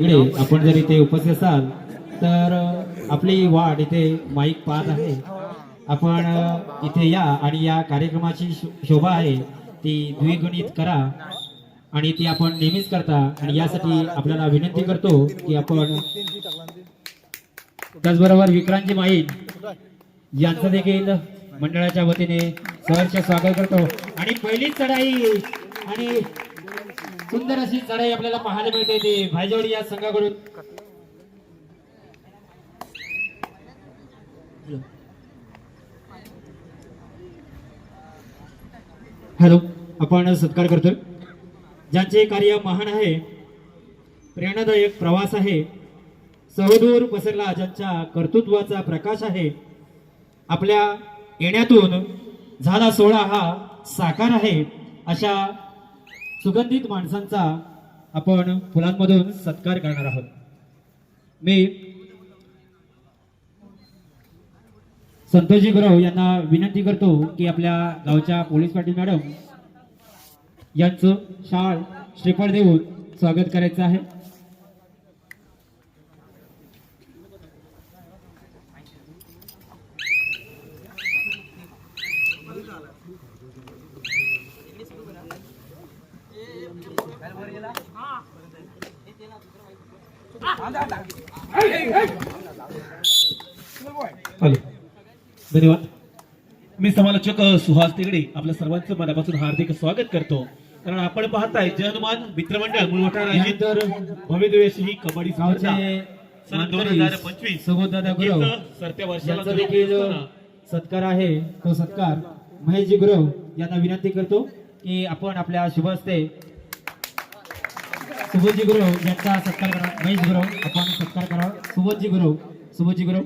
इकडे आपण जर इथे उपस्थित असाल तर आपली वाढ इथे माईक पाहत आहे. आपण इथे या आणि या कार्यक्रमाची शोभा आहे ती द्विगुणित करा. आणि ती आपण नेहमीच करता आणि यासाठी आपल्याला विनंती करतो की आपण त्याचबरोबर विक्रांतजी माईक यांचं देखील मंडळाच्या वतीने सहर्ष स्वागत करतो. आणि पहिलीच चढाई आणि सुंदर अशी चढाई आपल्याला पाहायला मिळते ती भायजवडी या संघाकडून. हॅलो आपण सत्कार करतोय. ज्यांचे कार्य महान आहे प्रेरणादायक प्रवास आहे सहदूर पसरला ज्यांच्या कर्तृत्वाचा प्रकाश आहे आपल्या येण्यातून झाला सोहळा हा साकार आहे अशा सुगंधित माणसांचा आपण फुलांमधून सत्कार करणार आहोत. मी संतोषजी गुरव यांना विनंती करतो की आपल्या गावच्या पोलीस पाटील मॅडम यांचं शाळ श्रीफळ देऊन स्वागत करायचं आहे. धन्यवाद. मी समालोचक सुहास तिगडे आपल्या सर्वांचं मनापासून हार्दिक स्वागत करतो. कारण आपण पाहताय जनमान मित्रमंडळ मुळवटा भव्यदिव्य ही कबड्डी स्पर्धा गावचे सन दोन हजार पंचवीस गुरव. सरत्या वर्षाला देखील सत्कार आहे. तो सत्कार महेशजी गुरव यांना विनंती करतो की आपण आपल्या शुभ हस्ते सुबोधजी गुरव यांचा सत्कार करा. महेश गुरव आपण सत्कार करावा. सुबोधजी गुरव सुबोधजी गुरव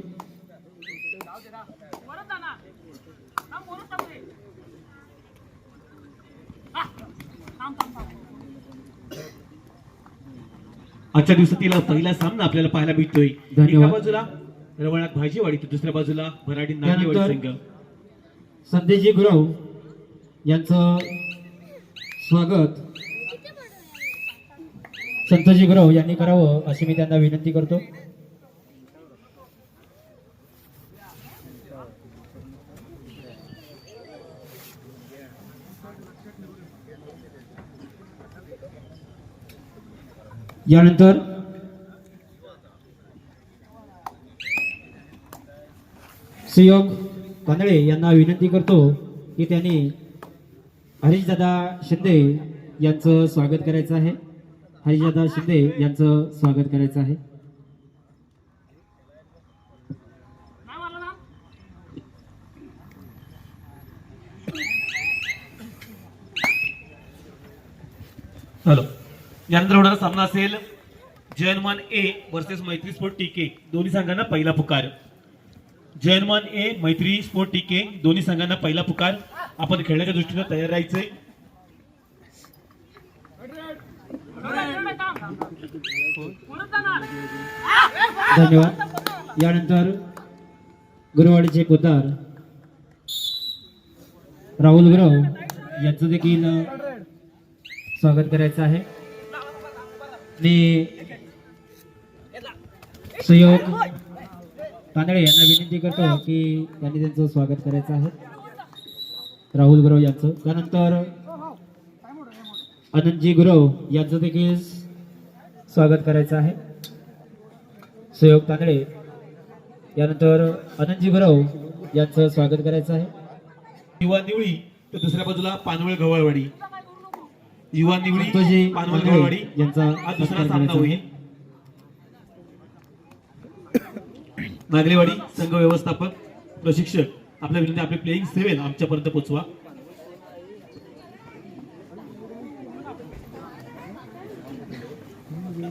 आजच्या दिवसातील पहिला सामना आपल्याला पाहायला मिळतोय. धन्यवाद. एका बाजूला रवळनाथ भाजीवाडी तर दुसऱ्या बाजूला भराडी नागेवाडी त्यानंतर संघ. संदेशजी गुरव यांचं स्वागत. संतोषी गुरव यांनी करावं अशी मी त्यांना विनंती करतो. यानंतर सुयोग कांदळे यांना विनंती करतो की त्यांनी हरीशदादा शिंदे यांचं स्वागत करायचं आहे. हरिजादा शिंदे यांचं स्वागत करायचं आहे. हॅलो. यानंतर होणारा सामना असेल. जयनमान ए वर्सेस मैत्री स्पोर्ट टीके दोन्ही संघांना पहिला पुकार. जयनमान ए मैत्री स्पोर्ट टीके दोन्ही संघांना पहिला पुकार. आपण खेळण्याच्या दृष्टीने तयार राहायचंय. धन्यवाद. यानंतर गुरुवाडीचे कोतार राहुल गुरव यांचं देखील स्वागत करायचं आहे. आणि सुयोग तांदळे यांना विनंती करतो की त्यांनी त्यांचं स्वागत करायचं आहे. राहुल गुरव यांचं. त्यानंतर आनंदजी गुरव यांचं देखील स्वागत करायचं आहे. सुयोग तांदळे यानंतर आनंदजी गुरव यांचं स्वागत करायचं आहे. युवा निवळी तर दुसऱ्या बाजूला पानवळ गवळवाडी. युवा निवळी पानवळ गवळवाडी. यांचा हा दुसरा सामना होईल. आहे. नागलेवाडी संघ व्यवस्थापक प्रशिक्षक आपल्या विनंती आपले प्लेईंग सेव्हन आमच्यापर्यंत पोहोचवा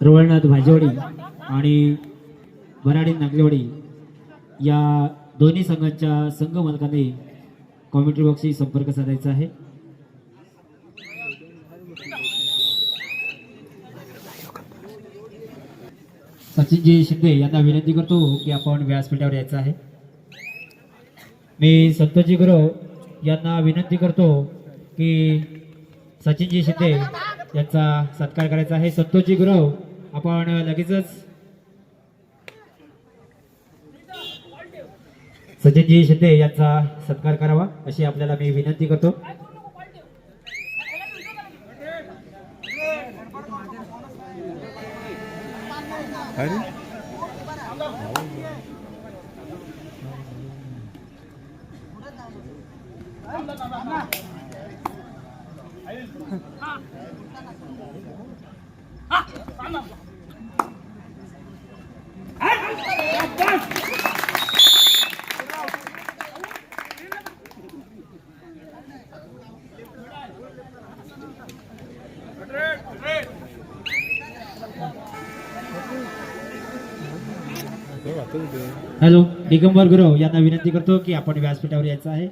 रवळनाथ भाजेवाडी आणि वराडी नागलेवाडी या दोन्ही संघांच्या संघ मालकाने कॉमेंट्री बॉक्सशी संपर्क साधायचा आहे. सचिनजी शिंदे यांना विनंती करतो की आपण व्यासपीठावर यायचं आहे. मी संतोषजी गुरव यांना विनंती करतो की सचिनजी शिंदे यांचा सत्कार करायचा आहे. संतोषजी गुरव आपण लगेचच सचिनजी शिंदे यांचा सत्कार करावा अशी आपल्याला मी विनंती करतो. हॅलो दिगंबर गुरव यांना विनंती करतो की आपण व्यासपीठावर यायचं आहे.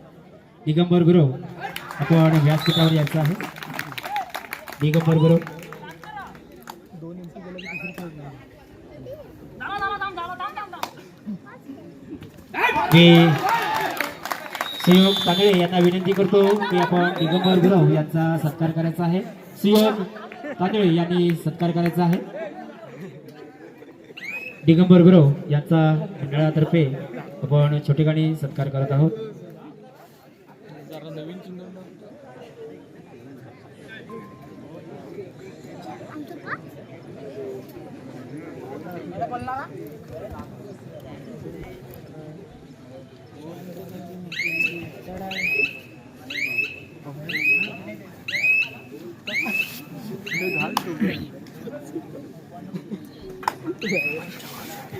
दिगंबर गुरव आपण व्यासपीठावर यायचं आहे. दिगंबर गुरव. मी सुयोग तांगळे यांना विनंती करतो की आपण दिगंबर गुरव यांचा सत्कार करायचा आहे. सुयोग तांदळे यांनी सत्कार करायचा आहे. दिगंबर गुरव यांचा मंडळातर्फे आपण छोटेखाणी सत्कार करत आहोत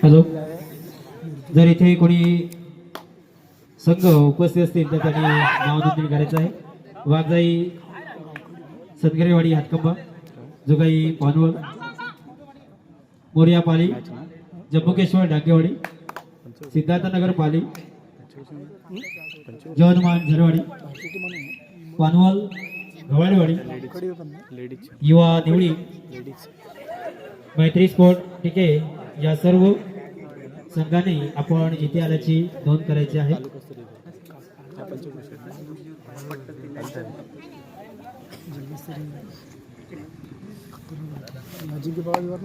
हॅलो जर इथे कोणी संघ उपस्थित असतील तर त्यांनी नाव नोंदणी करायचं आहे. वाघजाई सदगरेवाडी हातकंबा जुगाई पानवळ मोर्यापाली जम्बुकेश्वर डाकेवाडी सिद्धार्थनगर पाली जवनमान झरवाडी पानवल गवाडेवाडी युवा निवडी मैत्री स्पोर्ट ठीक आहे या सर्व संघाने आपण इथे आल्याची नोंद करायची आहे. अजिंक्य बाबाजीवर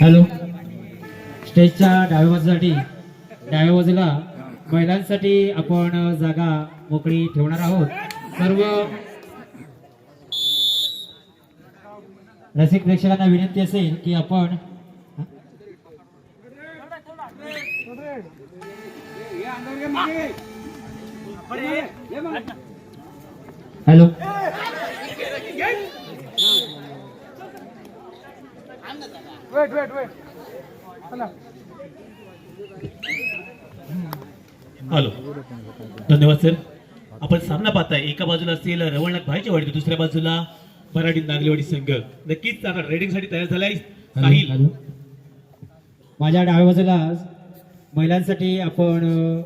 हॅलो. स्टेजच्या डाव्या बाजूसाठी डाव्या बाजूला महिलांसाठी आपण जागा मोकळी ठेवणार आहोत. सर्व रसिक प्रेक्षकांना विनंती असेल की आपण हॅलो. Wait wait wait. चला. हॅलो. धन्यवाद सर. आपण सामना पाहताय. एका बाजूला असेल रवळनाथ भाईच्या वाडी दुसऱ्या बाजूला मराठी नागलेवाडी संघ. नक्कीच आता रेडिंगसाठी तयार झालाय. साहिल. हॅलो. माझ्या डाव्या बाजूला महिलांसाठी आपण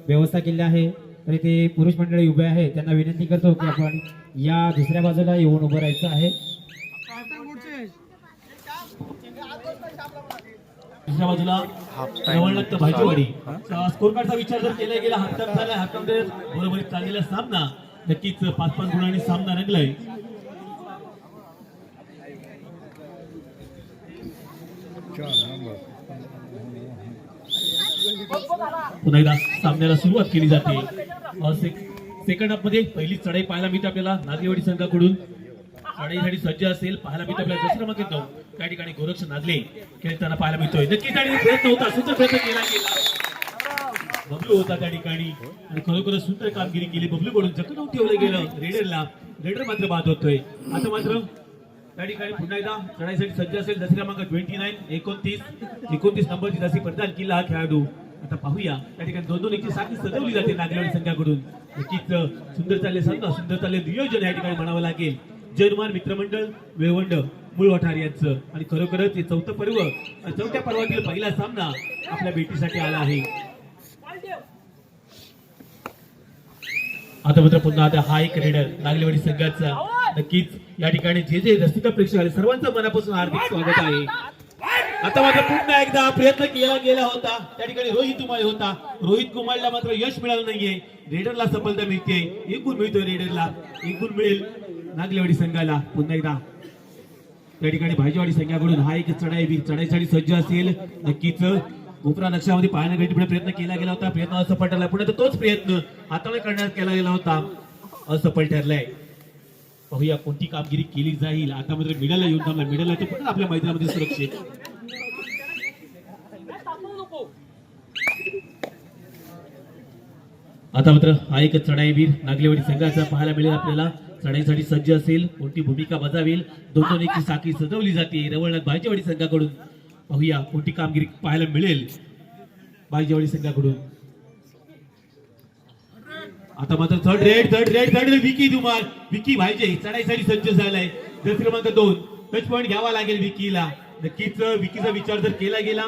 व्यवस्था केली आहे. तर इथे पुरुष मंडळी उभे आहे त्यांना विनंती करतो की आपण या दुसऱ्या बाजूला येऊन उभं राहायचं आहे. दुसऱ्या बाजूला रवळनाथ भाईची वाडी स्कोर कार्डचा विचार जर केला गेला हातम झाला हातम बरोबरीत चाललेला सामना. नक्कीच पाच पाच गुणांनी सामना रंगलाय. पुन्हा एकदा सामन्याला सुरुवात केली जाते. सेकंड हाफमध्ये पहिली चढाई पाहायला मिळते आपल्याला. नागेवाडी संघाकडून. चढाईसाठी सज्ज असेल पाहायला मिळते आपल्याला. दुसऱ्या क्रमांक नऊ त्या ठिकाणी गोरक्ष नादले खेळताना पाहायला मिळतोय. नक्की त्याने प्रयत्न होता. सुंदर प्रयत्न केला गेला. बबलू होता त्या ठिकाणी. आणि खरोखर सुंदर कामगिरी केली. बबलू कडून जखम ठेवलं गेलं. रेडरला रेडर मात्र बाद होतोय. आता मात्र त्या ठिकाणी पुन्हा एकदा चढाईसाठी सज्ज असेल. जसे क्रमांक ट्वेंटी नाईन एकोणतीस. एकोणतीस नंबरची जशी प्रदान केला हा खेळाडू. आता पाहूया. त्या ठिकाणी दोन दोन एकशे साखळी सजवली जाते नागरिक संघाकडून. नक्कीच सुंदर चालले सामना सुंदर चालले नियोजन या ठिकाणी म्हणावं लागेल. जयनुमान मित्रमंडळ वेवंड मूळ वठार यांचं. आणि खरोखरच हे चौथं पर्व चौथ्या पर्वातील पहिला सामना आपल्या भेटीसाठी आला आहे. आता मात्र पुन्हा आता हा एक रेडर नागलेवाडी संघाचा. नक्कीच या ठिकाणी जे जे रसिका प्रेक्षक आले सर्वांचं मनापासून हार्दिक स्वागत आहे. आता मात्र पुन्हा एकदा प्रयत्न केला गेला होता. त्या ठिकाणी रोहित कुमार होता. रोहित कुमारला मात्र यश मिळालं नाहीये. रेडरला सफलता मिळते एक गुण मिळतोय रेडरला. एक गुण मिळेल. नागलेवाडी संघाला पुन्हा एकदा. त्या ठिकाणी भाजीवाडी संघाकडून हा एक चढाई बी चढाईसाठी सज्ज असेल. नक्कीच उपरा नक्षामध्ये पाहण्यासाठी पुढे प्रयत्न केला गेला होता. प्रयत्न असफल ठरला पुढे तर तोच प्रयत्न हाताळ करण्यात केला गेला होता. असफल ठरलाय. पाहूया कोणती कामगिरी केली जाईल. आता मात्र मिळाला येऊन थांबला. मिडलला तो पण आपल्या मैदानामध्ये सुरक्षित. आता मात्र हा एक चढाईवीर नागलेवाडी संघाचा पाहायला मिळेल आपल्याला. चढाईसाठी सज्ज असेल कोणती भूमिका बजावेल दोन दोन एकची साखळी सजवली जाते. रवळनाथ बायजेवाडी संघाकडून पाहूया कोणती कामगिरी पाहायला मिळेल. बायजेवाडी संघाकडून. आता मात्र third raid third raid third raid Vicky Dhumal Vicky भाईजे चढाईसाठी सज्ज झालाय. जर क्रमांक दोन. टच पॉईंट घ्यावा लागेल विकीला. नक्कीच विकीचा विचार जर केला गेला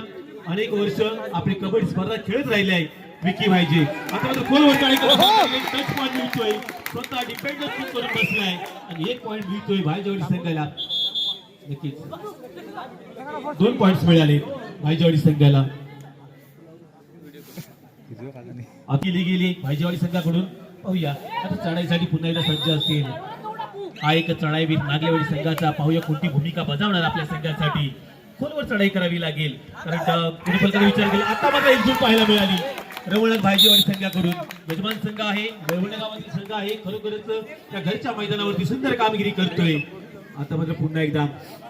अनेक वर्ष आपली कबड्डी स्पर्धा खेळत राहिले आहे विकी भाईजे. आता मात्र खोल वरचाळी टच पॉईंट मिळतोय. स्वतः डिपेंडन्स करून बसलाय. आणि एक पॉईंट मिळतोय भाईजेवाडी संघाला. नक्कीच. दोन पॉइंट्स मिळाले भाईजेवाडी संघाला. अपिली गेली भाईजेवाडी संघाकडून पाहूया. आता चढाईसाठी पुन्हा एकदा सज्ज असतील. हा एक चढाईवीर नागलेवाडी संघाचा. पाहूया कोणती भूमिका बजावणार आपल्या संघासाठी. खोलवर चढाई करावी लागेल? कारण विचार केला. आता मात्र एकजूट पाहायला मिळाली. रवळनाथ भाईजेवाडी संघाकडून. यजमान संघ आहे रवळ गावातील संघ आहे. खरोखरच त्या घरच्या मैदानावरती सुंदर कामगिरी करतोय. आता मात्र पुन्हा एकदा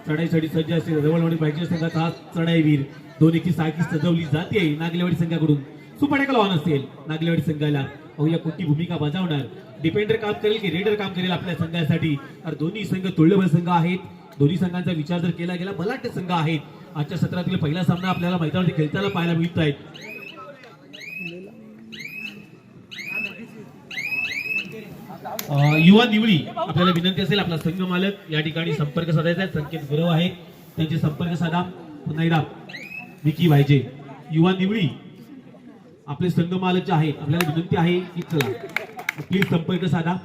चढाईसाठी सज्ज असेल रवळवाडी भाईजे संघाचा हा चढाईवीर. दोन एकी साखी सजवली जाते नागलेवाडी संघाकडून. सुपड्याकल वाहन असेल नागलेवाडी संघाला. या कोणती भूमिका बजावणार. डिपेंडर काम करेल की रेडर काम करेल आपल्या संघासाठी? तर दोन्ही संघ तुल्यबळ संघ आहेत. दोन्ही संघांचा विचार जर केला गेला बलाढ्य संघ आहेत. आजच्या सत्रातील पहिला सामना आपल्याला मैदानावरती खेळताना पाहायला मिळत आहेत युवा निवडी आपल्याला विनंती असेल आपला संघ मालक या ठिकाणी संपर्क साधायचा आहे. संकेत गुरव आहे. त्यांचे संपर्क साधा. पुन्हा एकदा विकी पाहिजे युवा निवडी. आपले संघ मालक जे आहेत आपल्याला विनंती आहे की चला. प्लीज संपर्क साधा.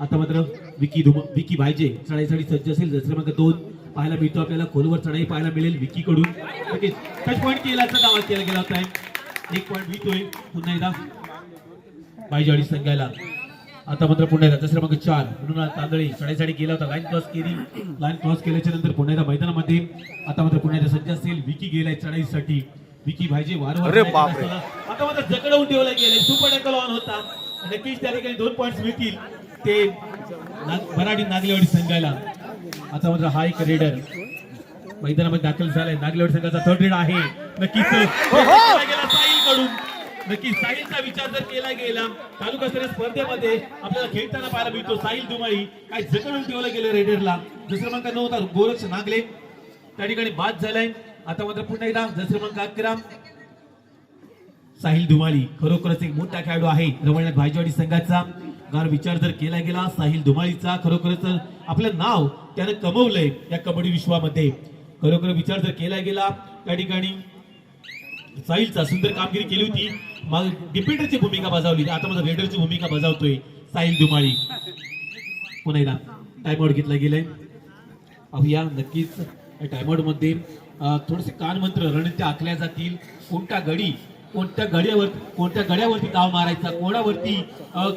आता मात्र विकी धुम विकी भाईजे चढाईसाठी सज्ज असेल. जसं क्रमांक दोन पाहायला मिळतो आपल्याला खोलवर चढाई पाहायला मिळेल विकी कडून नक्कीच टच पॉईंट केल्याचा दावा केला गेला होता एक पॉईंट मिळतोय. पुन्हा एकदा आणि सांगायला आता मात्र एकदा दुसरा क्रमांक चार म्हणून तांदळी चढाईसाठी गेला होता लाईन क्रॉस केली. लाईन क्रॉस केल्याच्यानंतर एकदा मैदानामध्ये आता मात्र एकदा सज्ज असेल विकी गेलाय चढाईसाठी. विकी भाईजे वारंवार आता मात्र जकडवून ठेवला गेले सुपर टॅकल ऑन होता. नक्कीच त्या ठिकाणी दोन पॉईंट मिळतील. ते मराठी नागलेवाडी संघाला. आता मात्र हा एक रेडर मैदानामध्ये दाखल झालाय. नागलेवाडी संघाचा थर्ड रेड आहे. नक्कीच गेला साहिलकडून नक्की साहिलचा विचार जर केला गेला तालुका स्तरीय स्पर्धेमध्ये आपल्याला खेळताना पाहायला मिळतो साहिल दुमाई काय जकडून ठेवलं गेलं रेडरला. दुसरा क्रमांक नऊ होता गोरक्ष नागले. त्या ठिकाणी बाद झालाय. आता मात्र पुन्हा एकदा दुसरा क्रमांक अकरा. साहिल धुमाळी खरोखरच एक मोठा खेळाडू आहे. रमणनाथ भाईजवाडी संघाचा गार विचार जर केला गेला साहिल धुमाळीचा खरोखरच आपलं नाव त्यानं कमवलंय या कबड्डी विश्वामध्ये. खरोखर विचार जर केला गेला त्या ठिकाणी साहिलचा सुंदर कामगिरी केली होती. मग डिपेंडरची भूमिका बजावली. आता माझा रेडरची भूमिका बजावतोय. साहिल दुमाळी. पुन्हा एकदा टाइमआउट घेतला गेलाय. या नक्कीच या मध्ये थोडेसे कानमंत्र रणनीत्या आखल्या जातील. कोणत्या गडी कोणत्या गड्यावर कोणत्या गड्यावरती डाव मारायचा कोणावरती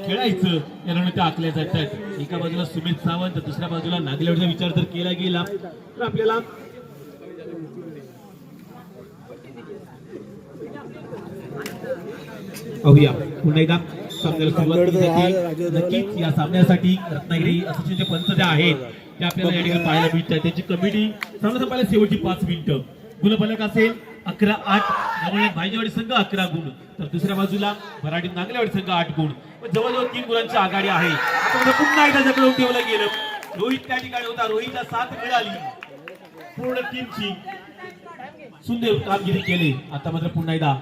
खेळायचं या रणनीत्या आखल्या जातात. एका बाजूला सुमित सावंत तर दुसऱ्या बाजूला नागल्यावरचा विचार जर केला गेला. तर आपल्याला पाहूया पुन्हा एकदा सामन्याला सुरुवात केली नक्कीच या सामन्यासाठी रत्नागिरी असोसिएशनचे पंच जे आहेत ते आपल्याला या ठिकाणी पाहायला मिळतात त्यांची कमिटी सामना संपायला शेवटची पाच मिनिटं. गुणफलक असेल अकरा आठ. त्यामुळे भाईजेवाडी संघ अकरा गुण. तर दुसऱ्या बाजूला मराठी नागलेवाडी संघ आठ गुण. जवळजवळ तीन गुणांची आघाडी आहे. पुन्हा एकदा जकडवून ठेवलं गेलं. रोहित त्या ठिकाणी होता. रोहितला साथ मिळाली. पूर्ण टीमची सुंदर कामगिरी केली. आता मात्र पुन्हा एकदा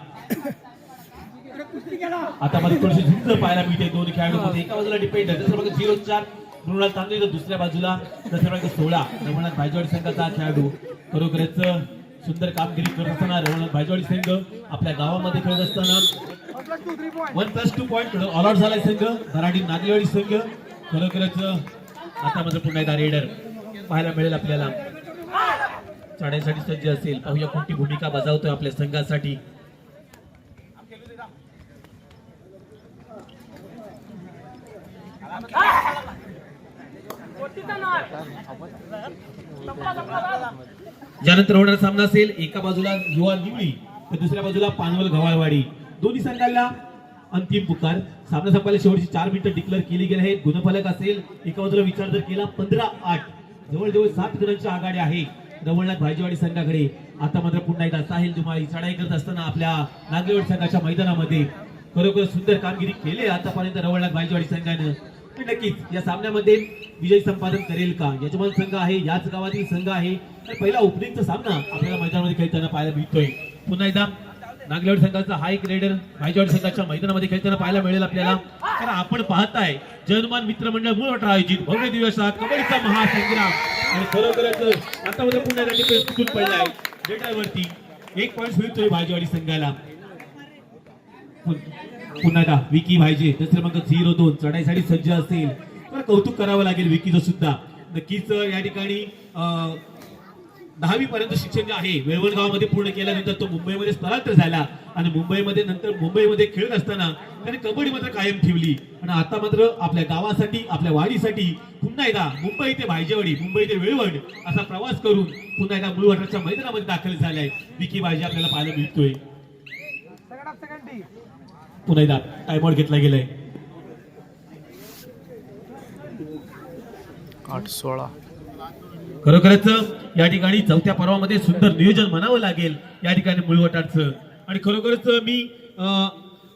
आता मात्र थोडीशी झुंज पाहायला मिळते. दोन खेळाडूंमध्ये एका बाजूला डिपेंड आहे बाजूला झिरो चार. मृणाल तर दुसऱ्या बाजूला. दुसऱ्या बाजूला सोळा. रमणाथ भायजवाडी संघाचा हा खेळाडू. खरोखरच सुंदर कामगिरी करत असताना रमणाथ भायजवाडी संघ आपल्या गावामध्ये खेळत असताना one plus two point all out झालाय संघ. मराठी नागेवाडी संघ. खरोखरच आता मात्र पुन्हा एकदा रेडर पाहायला मिळेल आपल्याला. चढाईसाठी सज्ज असेल. पाहूया कोणती भूमिका बजावतोय आपल्या संघासाठी. ज्यानंतर होणारा सामना असेल एका बाजूला युवा निवळी तर दुसऱ्या बाजूला पानवल घवाळवाडी दोन्ही संघाला अंतिम पुकार. सामना संपायला शेवटची चार मिनिटं डिक्लेअर केली गेली आहेत. गुणफलक असेल एका बाजूला विचार जर केला पंधरा आठ. जवळजवळ सात गणांची आघाडी आहे रवळनाथ भाजीवाडी संघाकडे. आता मात्र पुन्हा एकदा साहिल जुमाई चढाई करत असताना आपल्या नागरेवाडी संघाच्या मैदानामध्ये खरोखर सुंदर कामगिरी केली आतापर्यंत रवळनाथ भाजीवाडी संघानं नक्कीच या सामन्यामध्ये विजय संपादन करेल का? यजमान संघ आहे याच गावातील संघ आहे. तर पहिला ओपनिंगचा सामना आपल्याला मैदानामध्ये खेळताना पाहायला मिळतोय. पुन्हा एकदा नागलेवाड संघाचा हा एक रेडर भाईजवाडी संघाच्या मैदानामध्ये खेळताना पाहायला मिळेल आपल्याला. तर आपण पाहताय जनमान मित्र मंडळ मूळ आयोजित भव्य दिवसात कबड्डीचा महासंग्राम. आणि खरोखरच आतामध्ये पुन्हा एकदा तुटून पडलाय. रेडरवरती एक पॉईंट मिळतोय भाजीवाडी संघाला. पुन्हा एकदा विकी भाईजे तर क्रमांक झिरो दोन. चढाईसाठी सज्ज असेल तर कौतुक करावं लागेल विकीचं सुद्धा. नक्कीच या ठिकाणी दहावी पर्यंत शिक्षण जे आहे वेळवडगावामध्ये पूर्ण केल्यानंतर तो मुंबईमध्ये स्थलांतर झाला. आणि मुंबईमध्ये नंतर मुंबईमध्ये खेळत असताना त्याने कबड्डी मात्र कायम ठेवली. आणि आता मात्र आपल्या गावासाठी आपल्या वाडीसाठी पुन्हा एकदा मुंबई ते भायजेवाडी मुंबई ते वेळवड असा प्रवास करून पुन्हा एकदा मुळवटाच्या मैदानामध्ये दाखल झालाय. विकी भाजी आपल्याला पाहायला मिळतोय सेकंड ऑफ सेकंड टी पुन्हा एकदा टाइमआउट घेतला गेलाय. आठ सोळा. खरोखरच या ठिकाणी चौथ्या पर्वामध्ये सुंदर नियोजन म्हणावं लागेल या ठिकाणी मुळवटांचं आणि खरोखरच मी अं,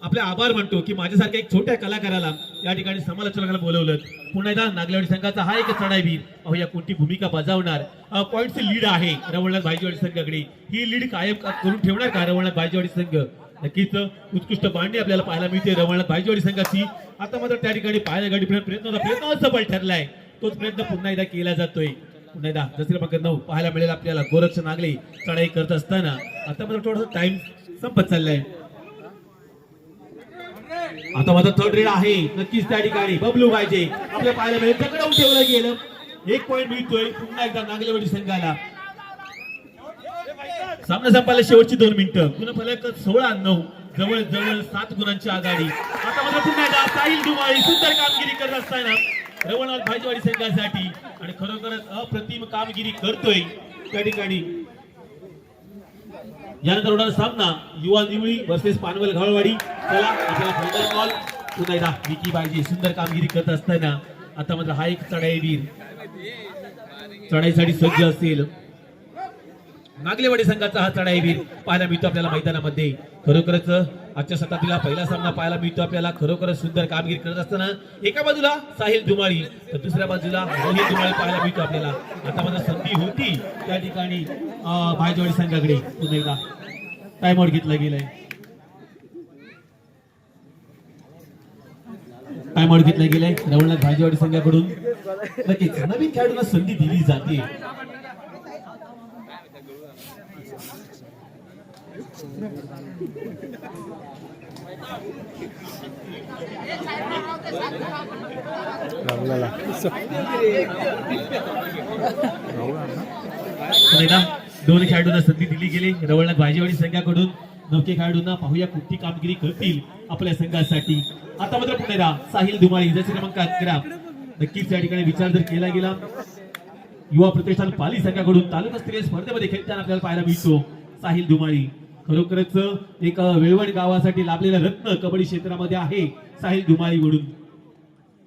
आपले आभार मानतो की माझ्यासारख्या एक छोट्या कलाकाराला या ठिकाणी समालोचनाला बोलवलं. पुन्हा एकदा नागलेवाडी संघाचा हा एक चढाईवीर अहो या कोणती भूमिका बजावणार? पॉईंटची लीड आहे रवळनाथ भाईजवाडी संघाकडे ही लीड कायम करून ठेवणार का रवळनाथ भाईजवाडी संघ? नक्कीच उत्कृष्ट बांधणी आपल्याला पाहायला मिळते. रवळनाथ भाईजवाडी संघाची. आता मात्र त्या ठिकाणी पाहायला गाडी प्रयत्न होता प्रयत्न सफल ठरलाय. तोच प्रयत्न पुन्हा एकदा केला जातोय. पुन्हा एकदा दसरे क्रमांक नऊ पाहायला मिळेल आपल्याला. गोरक्ष नागले चढाई करत असताना. आता मात्र थोडासा टाइम संपत चाललाय. आता माझा थर्ड रेड आहे. नक्कीच त्या ठिकाणी बबलू पाहिजे आपल्या पाहायला मिळेल. चकडवून ठेवलं गेलं. एक पॉईंट मिळतोय. पुन्हा एकदा नागलेवाडी संघाला. सामना संपायला शेवटची दोन मिनिटं. पुन्हा सोळा नऊ. जवळ जवळ सात गुणांची आघाडी. आता मला पुन्हा एकदा साहिल दुमाळी सुंदर कामगिरी करत असताना रवणाल भाजीवाडी संघासाठी आणि खरोखरच अप्रतिम कामगिरी करतोय त्या ठिकाणी. यानंतर होणार सामना युवा निवळी वर्सेस पानवल घाळवाडी. चला आपल्याला फायनल कॉल पुन्हा एकदा विकी पाहिजे सुंदर कामगिरी करत असताना आता मात्र हा एक चढाईवीर चढाईसाठी सज्ज असेल नागलेवाडी संघाचा हा चढाईवीर पाहायला मिळतो आपल्याला मैदानामध्ये. खरोखरच आजच्या शताब्दीला पहिला सामना पाहायला मिळतो आपल्याला. खरोखरच सुंदर कामगिरी करत असताना एका बाजूला साहिल धुमाळी तर दुसऱ्या बाजूला रोहित धुमाळी पाहायला मिळतो आपल्याला. आता मात्र संधी होती त्या ठिकाणी अं, भायजवाडी संघाकडे. पुन्हा एकदा टाइम आउट घेतला गेलाय. टाइम आउट घेतला गेलाय. रवळनाथ भायजवाडी संघाकडून. नक्कीच नवीन खेळाडूंना संधी दिली जाते लागलेला पुन्हा एकदा दोन खेळाडूंना संधी दिली गेली. रवळनाथ भाजीवाडी संघाकडून नौके खेळाडूंना पाहूया कुठली कामगिरी करतील आपल्या संघासाठी. आता मात्र पुन्हा साहिल धुमाळी जसे क्रमांक अकरा नक्कीच या ठिकाणी विचार जर केला गेला युवा प्रतिष्ठान पाली संघाकडून तालुकास्तरीय स्पर्धेमध्ये खेळताना आपल्याला पाहायला मिळतो. साहिल धुमाळी खरोखरच एक वेळवण गावासाठी लाभलेला रत्न कबड्डी क्षेत्रामध्ये आहे. साहिल धुमाळीकडून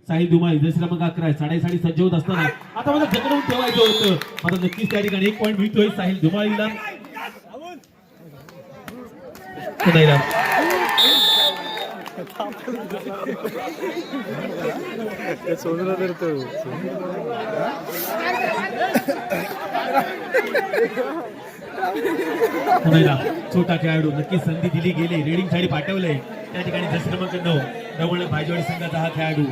साहिल धुमाळी दसरा क्रमांक अकरा साडेसाडी सज्ज होत असताना. आता मला जगडवून ठेवायचं होतं. आता नक्कीच त्या ठिकाणी एक पॉईंट मिळतोय साहिल धुमाळीला. पुन्हा तर तो पुन्हा छोटा खेळाडू नक्की संधी दिली गेली. रेडिंगसाठी पाठवलंय. त्या ठिकाणी दस क्रमांक नऊ डबळ भाईजवाडी संघाचा हा खेळाडू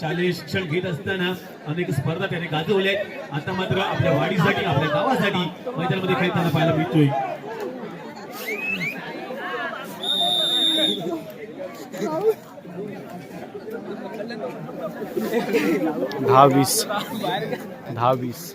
शालेय शिक्षण घेत असताना अनेक स्पर्धा त्याने गाजवल्या आता मात्र आपल्या वाडीसाठी आपल्या गावासाठी मैदानामध्ये खेळताना पाहायला मिळतोय. दहा वीस दहा वीस